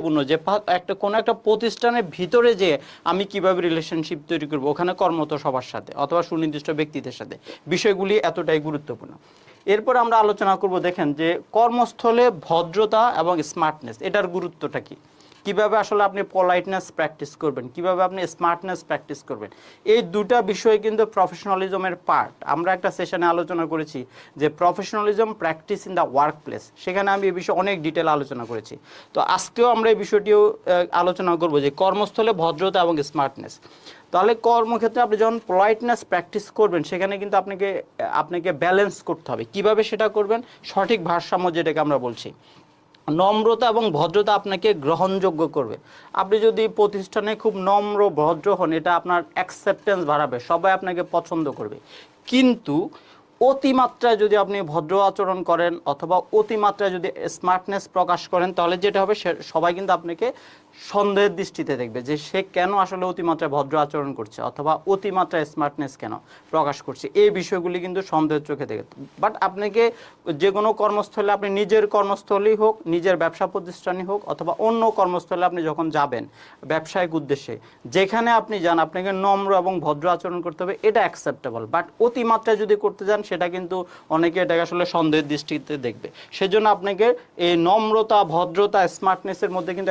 গুরুত্বপূর্ণ যে একটা কোনো একটা প্রতিষ্ঠানের ভিতরে যে আমি কীভাবে রিলেশনশিপ তৈরি করব, ওখানে কর্মরত সবার সাথে অথবা সুনির্দিষ্ট ব্যক্তিদের সাথে, বিষয়গুলি এতটাই গুরুত্বপূর্ণ। এরপর আমরা আলোচনা করব, দেখেন যে কর্মস্থলে ভদ্রতা এবং স্মার্টনেস এটার গুরুত্বটা কি? কীভাবে আসলে আপনি পলাইটনেস প্র্যাকটিস করবেন, কীভাবে আপনি স্মার্টনেস প্র্যাকটিস করবেন, এই দুটা বিষয় কিন্তু প্রফেশনালিজমের পার্ট আমরা একটা সেশনে আলোচনা করেছি যে professionalism practice in the workplace সেখানে আমি এই বিষয়ে অনেক ডিটেল আলোচনা করেছি। তো আজকেও আমরা এই বিষয়টিও আলোচনা করব যে কর্মস্থলে ভদ্রতা এবং স্মার্টনেস তাহলে কর্মক্ষেত্রে আপনি যখন পলাইটনেস প্র্যাকটিস করবেন, সেখানে কিন্তু আপনাকে আপনাকে ব্যালেন্স করতে হবে। কীভাবে সেটা করবেন? সঠিক ভারসাম্য যেটাকে আমরা বলছি। নম্রতা এবং ভদ্রতা আপনাকে গ্রহণযোগ্য করবে। আপনি যদি প্রতিষ্ঠানে খুব নম্র, ভদ্র হন, এটা আপনার অ্যাকসেপ্টেন্স বাড়াবে, সবাই আপনাকে পছন্দ করবে। কিন্তু অতিমাত্রায় যদি আপনি ভদ্র আচরণ করেন অথবা অতিমাত্রায় যদি স্মার্টনেস প্রকাশ করেন, তাহলে যেটা হবে সবাই কিন্তু আপনাকে সন্দেহের দৃষ্টিতে দেখবে যে সে কেন আসলে অতিমাত্রায় ভদ্র আচরণ করছে অথবা অতিমাত্রায় স্মার্টনেস কেন প্রকাশ করছে। এই বিষয়গুলি কিন্তু সন্দেহের চোখে দেখে। বাট আপনাকে যে কোনো কর্মস্থলে আপনি নিজের কর্মস্থলেই হোক, নিজের ব্যবসা প্রতিষ্ঠানই হোক অথবা অন্য কর্মস্থলে আপনি যখন যাবেন ব্যবসায়িক উদ্দেশ্যে, যেখানে আপনি যান, আপনাকে নম্র এবং ভদ্র আচরণ করতে হবে, এটা অ্যাকসেপ্টেবল বাট অতিমাত্রায় যদি করতে যান সেটা কিন্তু অনেকে এটাকে আসলে সন্দেহের দৃষ্টিতে দেখবে। সেজন্য আপনাকে এই নম্রতা, ভদ্রতা স্মার্টনেসের মধ্যে কিন্তু